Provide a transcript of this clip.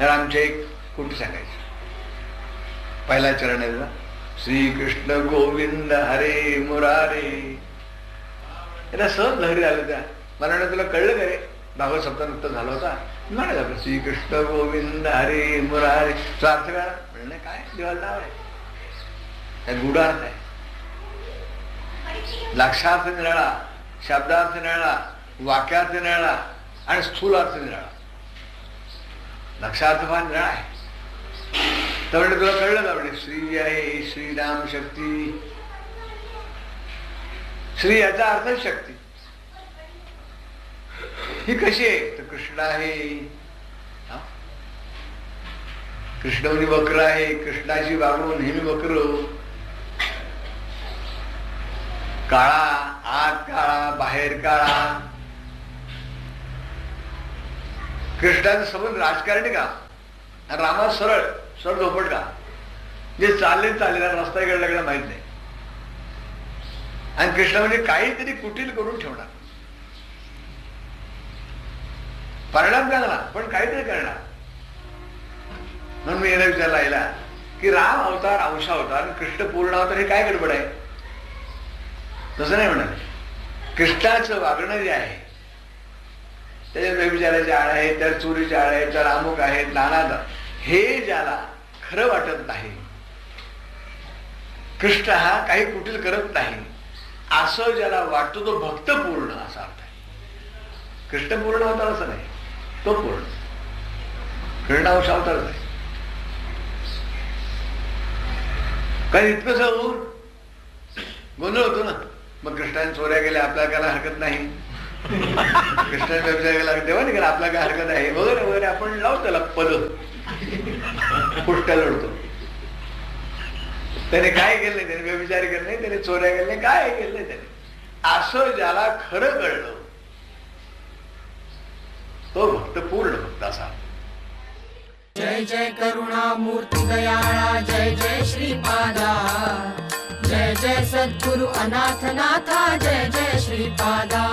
तर आमचे एक कुठे सांगायचे? पहिला चरण आहे श्रीकृष्ण गोविंद हरे मुरारे. याला सहज लहरी आलं त्या. मला तुला कळलं का रे? भागवत सप्ताह नुकतं झाला होता. म्हणे झालं श्रीकृष्ण गोविंद हरे मुरारे. स्वार्थ अर्थ काय काय? देवाला नाव आहे. त्यात गुढार्थ आहे. लक्षार्थ निराळा शब्दार्थ निराळा वाक्यार्थ निराळा आणि स्थूल अर्थ निराळा. लक्षार्थ जण आहे तर तुला कळलं का म्हणजे श्री आहे श्रीराम शक्ती. श्री याचा अर्थ शक्ती. ही कशी आहे? तर कृष्ण आहे. कृष्ण म्हणजे वक्र आहे. कृष्णाची वागणूक नेहमी वक्र. काळा आत काळा बाहेर काळा. कृष्णाचा संबंध राजकारणी का? रामा सरळ सरळ झोपट का? जे चालले चालले रस्ता इकडे लागला माहीत नाही. आणि कृष्ण म्हणजे काहीतरी कुटील करून ठेवणार. परिणाम करणार पण काहीतरी करणार. म्हणून मी याला विचारला आईला की राम अवतार अंशा अवतार आणि कृष्ण पूर्ण अवतार हे काय गडबड आहे? तसं नाही म्हणत. कृष्णाचं वागणं जे आहे त्याच्यात व्यभिचाराचे आळ आहेत त्या चोरीचे आळ आहेत त्यात अमुक आहेत नाना हे ज्याला खरं वाटत नाही कृष्ण हा काही कुटील करत नाही असं ज्याला वाटतो तो भक्त पूर्ण असा अर्थ आहे. कृष्ण पूर्ण होता असं नाही तो पूर्ण. कृष्ण अवतार नाही कारण इतकंच होऊन गोंधळ होतो ना मग कृष्णाने चोऱ्या गेल्या आपल्याला हरकत नाही. कृष्णाने व्यवसाय केला तेव्हा नाही आपल्याला काय हरकत आहे? वगैरे वगैरे आपण लावतो त्याला पद. पुष्ट लढतो त्याने काय केलं नाही त्याने व्यभिचार केलं नाही त्याने चोऱ्या केलं नाही काय केलं नाही त्याने. असं ज्याला खरं कळलं तो भक्त पूर्ण भक्त असा. जय जय करुणामूर्ति दयाळा जय जय श्रीपाद जय सद्गुरु अनाथ नाथा जय जय श्रीपादा।